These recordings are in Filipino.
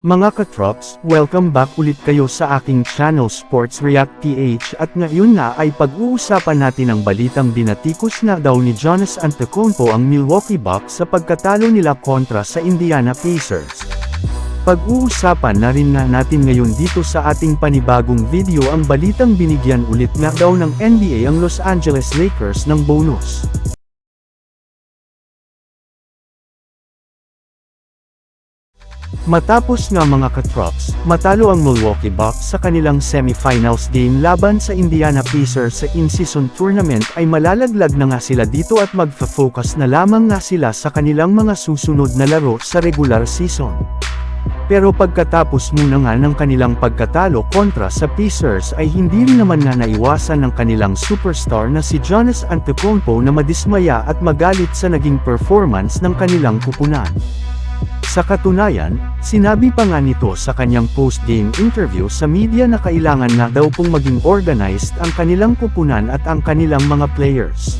Mga katrops, welcome back ulit kayo sa aking channel Sports React PH at ngayon nga ay pag-uusapan natin ang balitang binatikos na daw ni Jonas Antetokounmpo ang Milwaukee Bucks sa pagkatalo nila kontra sa Indiana Pacers. Pag-uusapan na rin nga natin ngayon dito sa ating panibagong video ang balitang binigyan ulit nga daw ng NBA ang Los Angeles Lakers ng bonus. Matapos nga mga katrops, matalo ang Milwaukee Bucks sa kanilang semifinals game laban sa Indiana Pacers sa in-season tournament ay malalaglag na nga sila dito at magfa-focus na lamang nga sila sa kanilang mga susunod na laro sa regular season. Pero pagkatapos muna nga ng kanilang pagkatalo kontra sa Pacers ay hindi rin naman nga naiwasan ng kanilang superstar na si Jonas Antetokounmpo na madismaya at magalit sa naging performance ng kanilang kupunan. Sa katunayan, sinabi pa nga nito sa kanyang post-game interview sa media na kailangan na daw pong maging organized ang kanilang kupunan at ang kanilang mga players.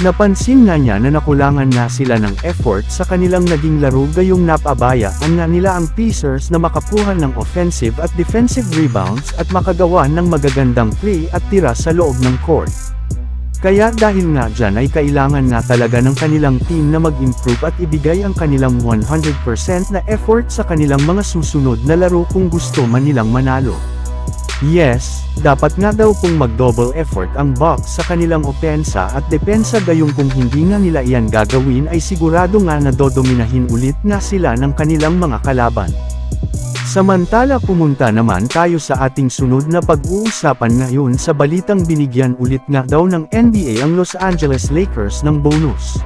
Napansin nga niya na nakulangan na sila ng effort sa kanilang naging laro gayong napabayaan nga nila ang Pacers na makakuha ng offensive at defensive rebounds at makagawa ng magagandang play at tira sa loob ng court. Kaya dahil nga dyan ay kailangan nga talaga ng kanilang team na mag-improve at ibigay ang kanilang 100% na effort sa kanilang mga susunod na laro kung gusto man nilang manalo. Yes, dapat nga daw kung mag-double effort ang Bucks sa kanilang opensa at depensa gayong kung hindi nga nila iyan gagawin ay sigurado nga na dodominahin ulit nga sila ng kanilang mga kalaban. Samantala pumunta naman tayo sa ating sunod na pag-uusapan ngayon sa balitang binigyan ulit nga daw ng NBA ang Los Angeles Lakers ng bonus.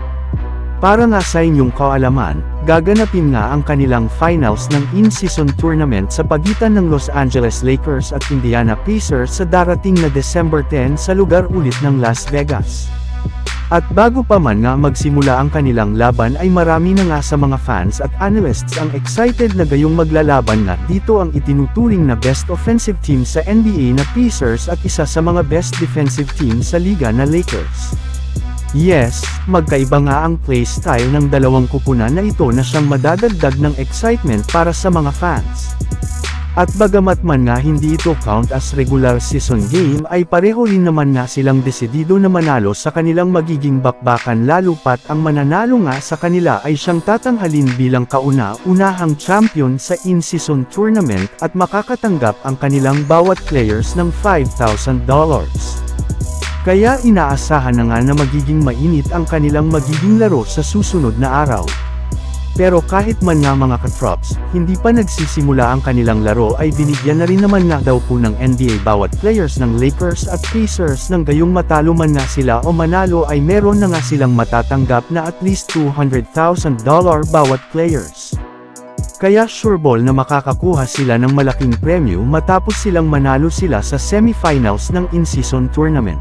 Para nga sa inyong kaalaman, gaganapin nga ang kanilang finals ng in-season tournament sa pagitan ng Los Angeles Lakers at Indiana Pacers sa darating na December 10 sa lugar ulit ng Las Vegas. At bago pa man nga magsimula ang kanilang laban ay marami na nga sa mga fans at analysts ang excited na gayong maglalaban nga dito ang itinuturing na best offensive team sa NBA na Pacers at isa sa mga best defensive team sa liga na Lakers. Yes, magkaiba nga ang play style ng dalawang kupunan na ito na siyang madadagdag ng excitement para sa mga fans. At bagamat man nga hindi ito count as regular season game ay pareho rin naman nga silang desidido na manalo sa kanilang magiging bakbakan lalo pat ang mananalo nga sa kanila ay siyang tatanghalin bilang kauna-unahang champion sa in-season tournament at makakatanggap ang kanilang bawat players ng $5,000. Kaya inaasahan na nga na magiging mainit ang kanilang magiging laro sa susunod na araw. Pero kahit man nga mga katrops, hindi pa nagsisimula ang kanilang laro ay binigyan na rin naman nga daw po ng NBA bawat players ng Lakers at Pacers nang gayong matalo man nga sila o manalo ay meron na nga silang matatanggap na at least $200,000 bawat players. Kaya sureball na makakakuha sila ng malaking premyo matapos silang manalo sila sa semifinals ng in-season tournament.